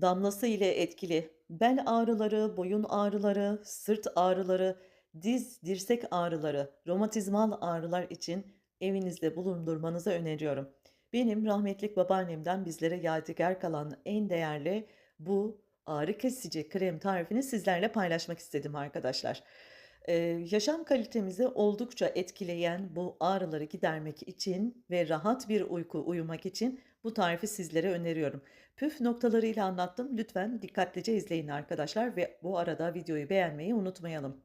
Damlası ile etkili. Bel ağrıları, boyun ağrıları, sırt ağrıları, diz, dirsek ağrıları, romatizmal ağrılar için evinizde bulundurmanızı öneriyorum. Benim rahmetlik babaannemden bizlere yadigar kalan en değerli bu ağrı kesici krem tarifini sizlerle paylaşmak istedim arkadaşlar. Yaşam kalitemizi oldukça etkileyen bu ağrıları gidermek için ve rahat bir uyku uyumak için bu tarifi sizlere öneriyorum. Püf noktalarıyla anlattım. Lütfen dikkatlice izleyin arkadaşlar ve bu arada videoyu beğenmeyi unutmayalım.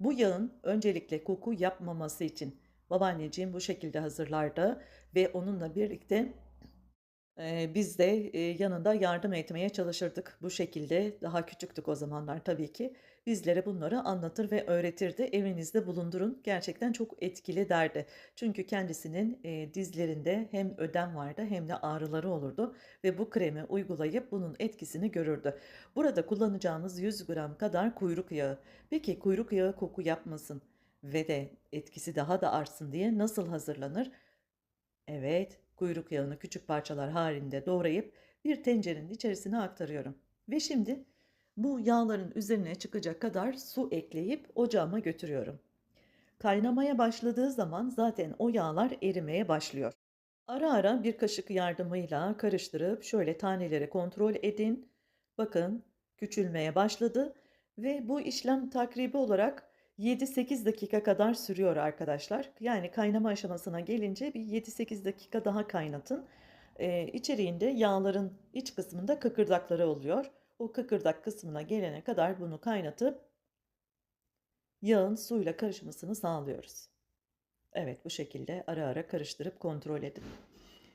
Bu yağın öncelikle koku yapmaması için babaanneciğim bu şekilde hazırlardı ve onunla birlikte biz de, yanında yardım etmeye çalışırdık. Bu şekilde daha küçüktük o zamanlar tabii ki. Bizlere bunları anlatır ve öğretirdi. "Evinizde bulundurun, gerçekten çok etkili." derdi. Çünkü kendisinin, dizlerinde hem ödem vardı hem de ağrıları olurdu ve bu kremi uygulayıp bunun etkisini görürdü. Burada kullanacağımız 100 gram kadar kuyruk yağı. Peki kuyruk yağı koku yapmasın ve de etkisi daha da artsın diye nasıl hazırlanır? Evet, kuyruk yağını küçük parçalar halinde doğrayıp bir tencerenin içerisine aktarıyorum. Ve şimdi bu yağların üzerine çıkacak kadar su ekleyip ocağıma götürüyorum. Kaynamaya başladığı zaman zaten o yağlar erimeye başlıyor. Ara ara bir kaşık yardımıyla karıştırıp şöyle taneleri kontrol edin. Bakın küçülmeye başladı ve bu işlem takribi olarak 7-8 dakika kadar sürüyor arkadaşlar. Yani kaynama aşamasına gelince bir 7-8 dakika daha kaynatın. Ee, içeriğinde yağların iç kısmında kıkırdakları oluyor. O kıkırdak kısmına gelene kadar bunu kaynatıp yağın suyla karışmasını sağlıyoruz. Evet bu şekilde ara ara karıştırıp kontrol edin.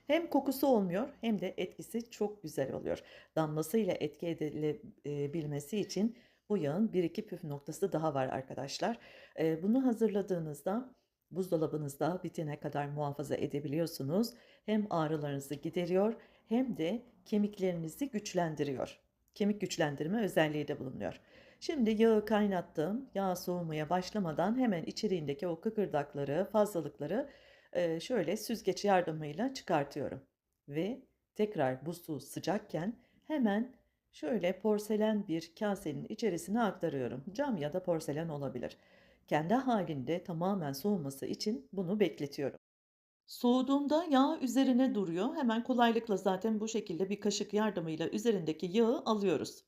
Hem kokusu olmuyor hem de etkisi çok güzel oluyor. Damlasıyla etki edilebilmesi için bu yağın bir iki püf noktası daha var arkadaşlar. Bunu hazırladığınızda buzdolabınızda bitene kadar muhafaza edebiliyorsunuz. Hem ağrılarınızı gideriyor hem de kemiklerinizi güçlendiriyor. Kemik güçlendirme özelliği de bulunuyor. Şimdi yağı kaynattım. Yağ soğumaya başlamadan hemen içeriğindeki o kıkırdakları, fazlalıkları şöyle süzgeç yardımıyla çıkartıyorum. Ve tekrar bu su sıcakken hemen şöyle porselen bir kasenin içerisine aktarıyorum. Cam ya da porselen olabilir. Kendi halinde tamamen soğuması için bunu bekletiyorum. Soğuduğunda yağ üzerine duruyor. Hemen kolaylıkla zaten bu şekilde bir kaşık yardımıyla üzerindeki yağı alıyoruz.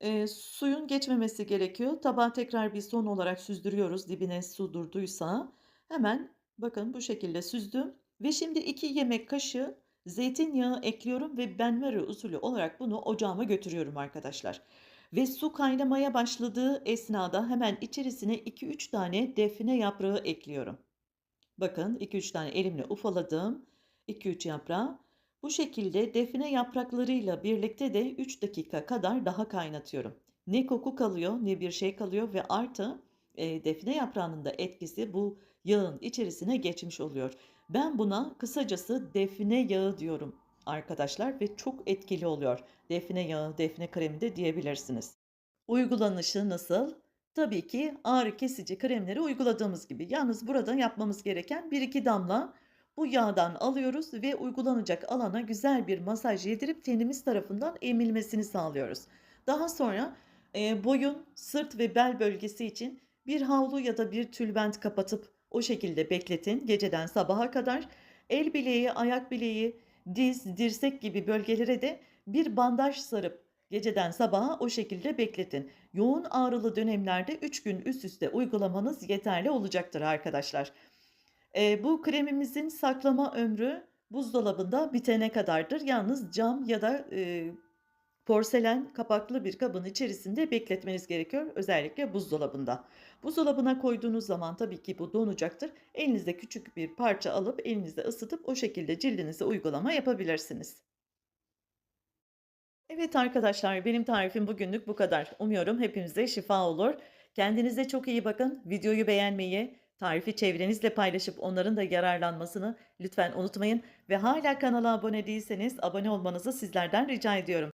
Eee, suyun geçmemesi gerekiyor. Tabağa tekrar bir son olarak süzdürüyoruz dibine su durduysa. Hemen bakın bu şekilde süzdüm ve şimdi 2 yemek kaşığı zeytinyağı ekliyorum ve benmari usulü olarak bunu ocağıma götürüyorum arkadaşlar. Ve su kaynamaya başladığı esnada hemen içerisine 2-3 tane defne yaprağı ekliyorum. Bakın 2-3 tane elimle ufaladım. 2-3 yaprağı. Bu şekilde defne yapraklarıyla birlikte de 3 dakika kadar daha kaynatıyorum. Ne koku kalıyor ne bir şey kalıyor ve artı e, defne yaprağının da etkisi bu yağın içerisine geçmiş oluyor. Ben buna kısacası defne yağı diyorum arkadaşlar ve çok etkili oluyor. Defne yağı, defne kremi de diyebilirsiniz. Uygulanışı nasıl? Tabii ki ağrı kesici kremleri uyguladığımız gibi. Yalnız burada yapmamız gereken 1-2 damla bu yağdan alıyoruz ve uygulanacak alana güzel bir masaj yedirip tenimiz tarafından emilmesini sağlıyoruz. Daha sonra e, boyun, sırt ve bel bölgesi için bir havlu ya da bir tülbent kapatıp o şekilde bekletin geceden sabaha kadar. El bileği, ayak bileği, diz, dirsek gibi bölgelere de bir bandaj sarıp geceden sabaha o şekilde bekletin. Yoğun ağrılı dönemlerde 3 gün üst üste uygulamanız yeterli olacaktır arkadaşlar. Eee, bu kremimizin saklama ömrü buzdolabında bitene kadardır. Yalnız cam ya da, eee, porselen kapaklı bir kabın içerisinde bekletmeniz gerekiyor, özellikle buzdolabında. Buzdolabına koyduğunuz zaman tabii ki bu donacaktır. Elinizde küçük bir parça alıp elinizde ısıtıp o şekilde cildinize uygulama yapabilirsiniz. Evet arkadaşlar, benim tarifim bugünlük bu kadar. Umuyorum hepimize şifa olur. Kendinize çok iyi bakın. Videoyu beğenmeyi, tarifi çevrenizle paylaşıp onların da yararlanmasını lütfen unutmayın ve hala kanala abone değilseniz abone olmanızı sizlerden rica ediyorum.